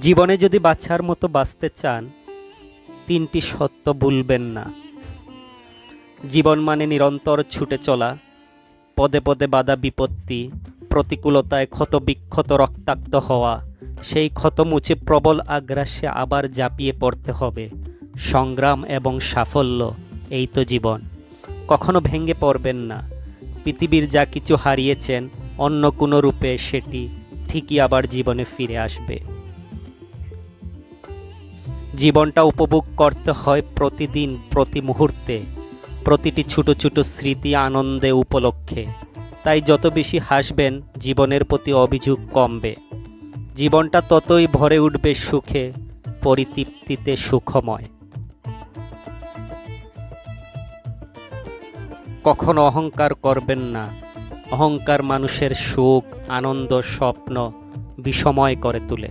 জীবনে যদি বাচ্চার মতো বাঁচতে চান, তিনটি সত্য ভুলবেন না। জীবন মানে নিরন্তর ছুটে চলা, পদে পদে বাধা বিপত্তি, প্রতিকূলতায় ক্ষত বিক্ষত রক্তাক্ত হওয়া, সেই ক্ষত মুছে প্রবল আগ্রাসে আবার ঝাঁপিয়ে পড়তে হবে। সংগ্রাম এবং সাফল্য, এই তো জীবন। কখনো ভেঙে পড়বেন না। পৃথিবীর যা কিছু হারিয়েছেন, অন্য কোনো রূপে সেটি ঠিকই আবার জীবনে ফিরে আসবে। জীবনটা উপভোগ করতে হয় প্রতিদিন, প্রতি মুহূর্তে। প্রতিটি ছোট ছোট স্মৃতি আনন্দে উপলক্ষে। তাই যত বেশি হাসবেন, জীবনের প্রতি অভিযোগ কমবে। জীবনটা ততই ভরে উঠবে সুখে, পরিতৃপ্তিতে সুখময়। কখনো অহংকার করবেন না। অহংকার মানুষের সুখ, আনন্দ, স্বপ্ন বিষময় করে তোলে।